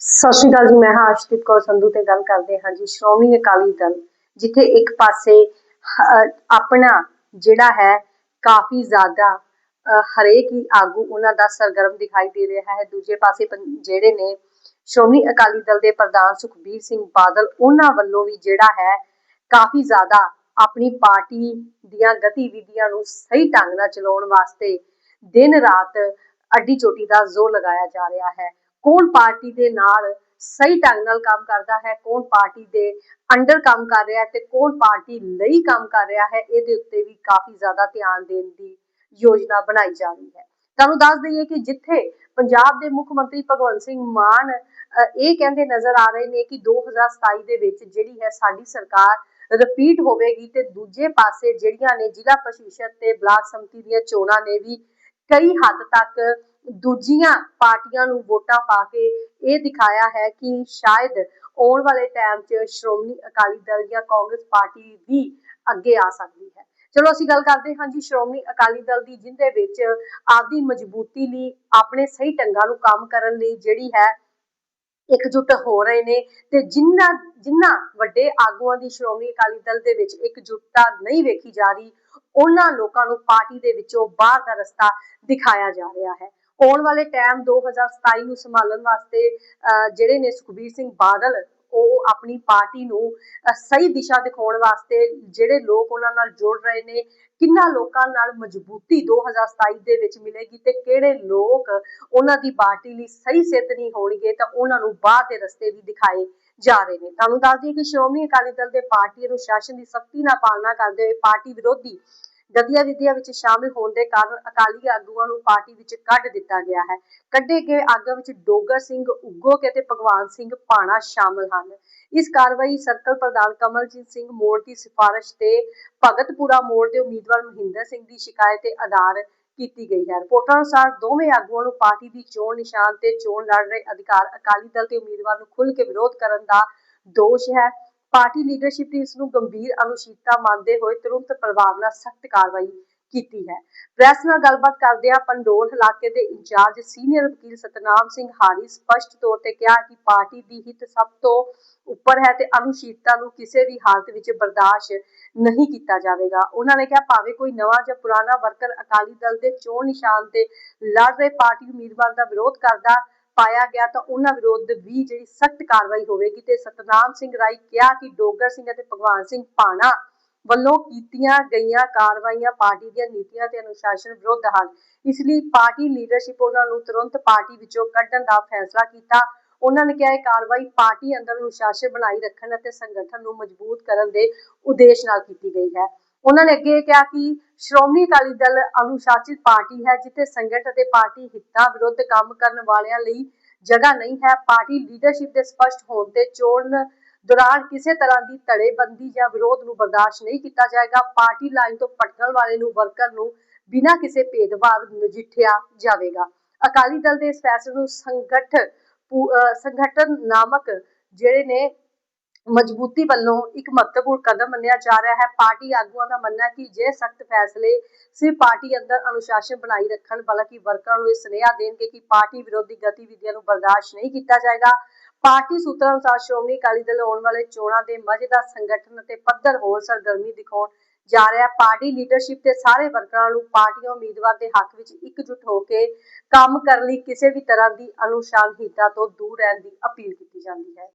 ਸਤਿ ਸ਼੍ਰੀ ਅਕਾਲ ਜੀ, ਮੈਂ ਹਾਂ ਅਰਸ਼ਦੀਪ ਕੌਰ ਸੰਧੂ ਤੇ ਗੱਲ ਕਰਦੇ ਹਾਂ ਜੀ, ਸ਼੍ਰੋਮਣੀ ਅਕਾਲੀ ਦਲ, ਜਿੱਥੇ ਇੱਕ ਪਾਸੇ ਆਪਣਾ ਜਿਹੜਾ ਹੈ, ਕਾਫੀ ਜ਼ਿਆਦਾ ਹਰੇਕ ਹੀ ਆਗੂ ਉਹਨਾਂ ਦਾ ਸਰਗਰਮ ਦਿਖਾਈ ਦੇ ਰਿਹਾ ਹੈ। ਦੂਜੇ ਪਾਸੇ ਜਿਹੜੇ ਨੇ ਸ਼੍ਰੋਮਣੀ ਅਕਾਲੀ ਦਲ ਦੇ ਪ੍ਰਧਾਨ ਸੁਖਬੀਰ ਸਿੰਘ ਬਾਦਲ, ਉਹਨਾਂ ਵੱਲੋਂ ਵੀ ਜਿਹੜਾ ਹੈ, ਕਾਫੀ ਜ਼ਿਆਦਾ ਆਪਣੀ ਪਾਰਟੀ ਦੀਆਂ ਗਤੀਵਿਧੀਆਂ ਨੂੰ ਸਹੀ ਢੰਗ ਨਾਲ ਚਲਾਉਣ ਵਾਸਤੇ ਦਿਨ ਰਾਤ ਅੱਡੀ ਚੋਟੀ ਦਾ ਜ਼ੋਰ ਲਗਾਇਆ ਜਾ ਰਿਹਾ ਹੈ। ਕੌਣ ਪਾਰਟੀ ਦੇ ਨਾਲ ਸਹੀ ਢੰਗ ਨਾਲ ਕੰਮ ਕਰਦਾ ਹੈ, ਕੌਣ ਪਾਰਟੀ ਦੇ ਅੰਡਰ ਕੰਮ ਕਰ ਰਿਹਾ ਹੈ ਤੇ ਕੌਣ ਪਾਰਟੀ ਲਈ ਕੰਮ ਕਰ ਰਿਹਾ ਹੈ, ਇਹਦੇ ਉੱਤੇ ਵੀ ਕਾਫੀ ਜ਼ਿਆਦਾ ਧਿਆਨ ਦੇਣ ਦੀ ਯੋਜਨਾ ਬਣਾਈ ਜਾ ਰਹੀ ਹੈ। ਤੁਹਾਨੂੰ ਦੱਸ ਦਈਏ ਕਿ ਜਿੱਥੇ ਪੰਜਾਬ ਦੇ ਮੁੱਖ ਮੰਤਰੀ ਭਗਵੰਤ ਸਿੰਘ ਮਾਨ ਇਹ ਕਹਿੰਦੇ ਨਜ਼ਰ ਆ ਰਹੇ ਨੇ ਕਿ 2027 ਦੇ ਵਿੱਚ ਜਿਹੜੀ ਹੈ ਸਾਡੀ ਸਰਕਾਰ ਰਿਪੀਟ ਹੋਵੇਗੀ ਤੇ ਦੂਜੇ ਪਾਸੇ ਜਿਹੜੀਆਂ ਨੇ ਜ਼ਿਲ੍ਹਾ ਪ੍ਰਸ਼ਾਸਨ ਤੇ ਬਲਾਕ ਸੰਮਤੀ ਦੀਆਂ ਚੋਣਾਂ ਨੇ ਵੀ ਕਈ ਹੱਦ ਤੱਕ ਦੂਜੀਆਂ ਪਾਰਟੀਆਂ ਨੂੰ ਵੋਟਾਂ ਪਾ ਕੇ ਇਹ ਦਿਖਾਇਆ ਹੈ ਕਿ ਸ਼ਾਇਦ ਆਉਣ ਵਾਲੇ ਟਾਈਮ 'ਚ ਸ਼੍ਰੋਮਣੀ ਅਕਾਲੀ ਦਲ ਜਾਂ ਕਾਂਗਰਸ ਪਾਰਟੀ ਵੀ ਅੱਗੇ ਆ ਸਕਦੀ ਹੈ। ਚਲੋ ਅਸੀਂ ਗੱਲ ਕਰਦੇ ਹਾਂ ਜੀ ਸ਼੍ਰੋਮਣੀ ਅਕਾਲੀ ਦਲ ਦੀ, ਜਿੰਦੇ ਵਿੱਚ ਆਪਦੀ ਮਜ਼ਬੂਤੀ ਲਈ, ਆਪਣੇ ਸਹੀ ਢੰਗਾਂ ਨੂੰ ਕੰਮ ਕਰਨ ਲਈ ਜਿਹੜੀ ਹੈ ਇਕਜੁੱਟ ਹੋ ਰਹੇ ਨੇ ਤੇ ਜਿੰਨਾ ਜਿੰਨਾ ਵੱਡੇ ਆਗੂਆਂ ਦੀ ਸ਼੍ਰੋਮਣੀ ਅਕਾਲੀ ਦਲ ਦੇ ਵਿੱਚ ਇਕਜੁੱਟਤਾ ਨਹੀਂ ਵੇਖੀ ਜਾ ਰਹੀ, ਉਹਨਾਂ ਲੋਕਾਂ ਨੂੰ ਪਾਰਟੀ ਦੇ ਵਿੱਚੋਂ ਬਾਹਰ ਦਾ ਰਸਤਾ ਦਿਖਾਇਆ ਜਾ ਰਿਹਾ ਹੈ। ਆਉਣ ਵਾਲੇ ਟਾਈਮ 2027 ਨੂੰ ਸੰਭਾਲਣ ਵਾਸਤੇ ਜਿਹੜੇ ਨੇ ਸੁਖਬੀਰ ਸਿੰਘ ਬਾਦਲ, ਉਹ ਆਪਣੀ ਪਾਰਟੀ ਨੂੰ ਸਹੀ ਦਿਸ਼ਾ ਦਿਖਾਉਣ ਵਾਸਤੇ ਜਿਹੜੇ ਲੋਕ ਉਹਨਾਂ ਨਾਲ ਜੁੜ ਰਹੇ ਨੇ, ਕਿੰਨਾ ਲੋਕਾਂ ਨਾਲ ਮਜ਼ਬੂਤੀ 2027 ਦੇ ਵਿੱਚ ਮਿਲੇਗੀ ਤੇ ਕਿਹੜੇ ਲੋਕ ਉਹਨਾਂ ਦੀ ਪਾਰਟੀ ਲਈ ਸਹੀ ਸਿੱਧ ਨਹੀਂ ਹੋਣਗੇ, ਤਾਂ ਉਹਨਾਂ ਨੂੰ ਬਾਹਰ ਦੇ ਰਸਤੇ ਵੀ ਦਿਖਾਏ ਜਾ ਰਹੇ ਨੇ। ਤੁਹਾਨੂੰ ਦੱਸ ਦਈਏ ਕਿ ਸ਼੍ਰੋਮਣੀ ਅਕਾਲੀ ਦਲ ਦੇ ਪਾਰਟੀ ਅਨੁਸ਼ਾਸਨ ਦੀ ਸਖਤੀ ਨਾਲ ਪਾਲਣਾ ਕਰਦੇ ਹੋਏ ਪਾਰਟੀ ਵਿਰੋਧੀ ਗਤੀਵਿਧੀਆਂ ਵਿੱਚ ਸ਼ਾਮਿਲ ਹੋਣ ਦੇ ਕਾਰਨ ਅਕਾਲੀ ਆਗੂਆਂ ਨੂੰ ਪਾਰਟੀ ਵਿੱਚ ਕੱਢ ਦਿੱਤਾ ਗਿਆ ਹੈ। ਕੱਢੇ ਗਏ ਆਗੂਆਂ ਵਿੱਚ ਡੋਗਰ ਸਿੰਘ ਉਗੋਕੇ ਤੇ ਭਗਵਾਨ ਸਿੰਘ ਪਾਣਾ ਸ਼ਾਮਲ ਹਨ। ਇਸ ਕਾਰਵਾਈ ਸਰਕਲ ਪ੍ਰਧਾਨ ਕਮਲਜੀਤ ਸਿੰਘ ਮੋੜ ਦੀ ਸਿਫਾਰਿਸ਼ ਤੇ ਭਗਤਪੁਰਾ ਮੋੜ ਦੇ ਉਮੀਦਵਾਰ ਮਹਿੰਦਰ ਸਿੰਘ ਦੀ ਸ਼ਿਕਾਇਤ ਤੇ ਆਧਾਰ ਕੀਤੀ ਗਈ ਹੈ। ਰਿਪੋਰਟਾਂ ਅਨੁਸਾਰ ਦੋਵੇਂ ਆਗੂਆਂ ਨੂੰ ਪਾਰਟੀ ਦੀ ਚੋਣ ਨਿਸ਼ਾਨ ਤੇ ਚੋਣ ਲੜ ਰਹੇ ਅਧਿਕਾਰ ਅਕਾਲੀ ਦਲ ਦੇ ਉਮੀਦਵਾਰ ਨੂੰ ਖੁੱਲ੍ਹ ਕੇ ਵਿਰੋਧ ਕਰਨ ਦਾ ਦੋਸ਼ ਹੈ। ਪਾਰਟੀ ਲੀਡਰਸ਼ਿਪ ਨੇ ਇਸ ਨੂੰ ਗੰਭੀਰ ਅਨੁਚਿਤਤਾ ਮੰਨਦੇ ਹੋਏ ਤੁਰੰਤ ਪ੍ਰਭਾਵ ਨਾਲ ਸਖਤ ਕਾਰਵਾਈ ਕੀਤੀ ਹੈ। ਪ੍ਰੈਸ ਨਾਲ ਗੱਲਬਾਤ ਕਰਦਿਆਂ ਪੰਡੋਲ ਇਲਾਕੇ ਦੇ ਇੰਚਾਰਜ ਸੀਨੀਅਰ ਵਕੀਲ ਸਤਨਾਮ ਸਿੰਘ ਹਾਰੀ ਸਪਸ਼ਟ ਤੌਰ ਤੇ ਕਿਹਾ ਕਿ ਪਾਰਟੀ ਦੀ ਹਿੱਤ ਸਭ ਤੋਂ ਉੱਪਰ ਹੈ ਤੇ ਅਨੁਚਿਤਤਾ ਨੂੰ ਕਿਸੇ ਵੀ ਹਾਲਤ ਵਿੱਚ ਬਰਦਾਸ਼ਤ ਨਹੀਂ ਕੀਤਾ ਜਾਵੇਗਾ। ਉਹਨਾਂ ਨੇ ਕਿਹਾ, ਭਾਵੇਂ ਕੋਈ ਨਵਾਂ ਜਾਂ ਪੁਰਾਣਾ ਵਰਕਰ ਅਕਾਲੀ ਦਲ ਦੇ ਚੋਣ ਨਿਸ਼ਾਨ ਤੇ ਲੜ ਰਹੇ ਪਾਰਟੀ ਉਮੀਦਵਾਰ ਦਾ ਵਿਰੋਧ ਕਰਦਾ ਪਾਇਆ ਗਿਆ ਤਾਂ ਉਹਨਾਂ ਵਿਰੁੱਧ ਵੀ ਜਿਹੜੀ ਸਖਤ ਕਾਰਵਾਈ ਹੋਵੇਗੀ ਤੇ ਸਤਨਾਮ ਸਿੰਘ ਰਾਈ ਕਿਹਾ ਕਿ ਡੋਗਰ ਸਿੰਘ ਅਤੇ ਭਗਵਾਨ ਸਿੰਘ ਪਾਣਾ ਵੱਲੋਂ ਕੀਤੀਆਂ ਗਈਆਂ ਕਾਰਵਾਈਆਂ ਪਾਰਟੀ ਦੀਆਂ ਨੀਤੀਆਂ ਤੇ ਅਨੁਸ਼ਾਸਨ ਵਿਰੁੱਧ ਹਨ। ਇਸ ਲਈ ਪਾਰਟੀ ਲੀਡਰਸ਼ਿਪ ਉਹਨਾਂ ਨੂੰ ਤੁਰੰਤ ਪਾਰਟੀ ਵਿੱਚੋਂ ਕੱਢਣ ਦਾ ਫੈਸਲਾ ਕੀਤਾ। ਉਹਨਾਂ ਨੇ ਕਿਹਾ ਇਹ ਕਾਰਵਾਈ ਪਾਰਟੀ ਅੰਦਰ ਅਨੁਸ਼ਾਸਨ ਬਣਾਈ ਰੱਖਣ ਅਤੇ ਸੰਗਠਨ ਨੂੰ ਮਜ਼ਬੂਤ ਕਰਨ ਦੇ ਉਦੇਸ਼ ਨਾਲ ਕੀਤੀ ਗਈ ਹੈ। ਉਹਨਾਂ ਨੇ ਅੱਗੇ ਕਿਹਾ ਕਿ ਸ਼੍ਰੋਮਣੀ ਅਕਾਲੀ ਦਲ ਅਨੁਸ਼ਾਸਿਤ ਪਾਰਟੀ ਹੈ, ਜਿੱਥੇ ਸੰਗਠਨ ਅਤੇ ਪਾਰਟੀ ਹਿੱਤਾਂ ਵਿਰੁੱਧ ਕੰਮ ਕਰਨ ਵਾਲਿਆਂ ਲਈ ਜਗ੍ਹਾ ਨਹੀਂ ਹੈ। ਪਾਰਟੀ ਲੀਡਰਸ਼ਿਪ ਦੇ ਸਪਸ਼ਟ ਹੋਣ ਤੇ ਚੋਣ ਦੌਰਾਨ ਕਿਸੇ ਤਰ੍ਹਾਂ ਦੀ ਧੜੇਬੰਦੀ ਜਾਂ ਵਿਰੋਧ ਨੂੰ ਬਰਦਾਸ਼ਤ ਨਹੀਂ ਕੀਤਾ ਜਾਏਗਾ। ਪਾਰਟੀ ਲਾਈਨ ਤੋਂ ਭਟਕਣ ਵਾਲੇ ਨੂੰ, ਵਰਕਰ ਨੂੰ ਬਿਨਾਂ ਕਿਸੇ ਭੇਦਭਾਵ ਨਜਿੱਠਿਆ ਜਾਵੇਗਾ। ਅਕਾਲੀ ਦਲ ਦੇ ਇਸ ਫੈਸਲੇ ਨੂੰ ਸੰਗਠ ਸੰਗਠਨ ਨਾਮਕ ਜਿਹੜੇ ਨੇ ਮਜ਼ਬੂਤੀ ਵੱਲੋਂ ਇੱਕ ਮਹੱਤਵਪੂਰਨ ਕਦਮ ਮੰਨਿਆ ਜਾ ਰਿਹਾ ਹੈ। ਪਾਰਟੀ ਆਗੂਆਂ ਦਾ ਮੰਨਣਾ ਹੈ ਕਿ ਜੇ ਸਖਤ ਫੈਸਲੇ ਸਿਰਫ ਪਾਰਟੀ ਅੰਦਰ ਅਨੁਸ਼ਾਸਨ ਬਣਾਈ ਰੱਖਣ, ਬਲਕਿ ਵਰਕਰਾਂ ਨੂੰ ਇਹ ਸੁਨੇਹਾ ਦੇਣਗੇ ਕਿ ਪਾਰਟੀ ਵਿਰੋਧੀ ਗਤੀਵਿਧੀਆਂ ਨੂੰ ਬਰਦਾਸ਼ਤ ਨਹੀਂ ਕੀਤਾ ਜਾਏਗਾ, ਪਾਰਟੀ ਸੂਤਰਾਂ ਅਨੁਸਾਰ ਸ਼੍ਰੋਮਣੀ ਅਕਾਲੀ ਦਲ ਆਉਣ ਵਾਲੇ ਚੋਣਾਂ ਦੇ ਮਜ਼ੇਦਾਰ ਸੰਗਠਨ ਅਤੇ ਪੱਧਰ ਹੋਰ ਸਰਗਰਮੀ ਦਿਖਾਉਣ ਜਾ ਰਿਹਾ ਪਾਰਟੀ ਲੀਡਰਸ਼ਿਪ ਤੇ ਸਾਰੇ ਵਰਕਰਾਂ ਨੂੰ ਪਾਰਟੀਆਂ ਉਮੀਦਵਾਰ ਦੇ ਹੱਕ ਵਿੱਚ ਇਕਜੁੱਟ ਹੋ ਕੇ ਕੰਮ ਕਰਨ ਲਈ ਕਿਸੇ ਵੀ ਤਰ੍ਹਾਂ ਦੀ ਅਨੁਸ਼ਾਸਨਹੀਨਤਾ ਤੋਂ ਦੂਰ ਰਹਿਣ ਦੀ ਅਪੀਲ ਕੀਤੀ ਜਾਂਦੀ ਹੈ।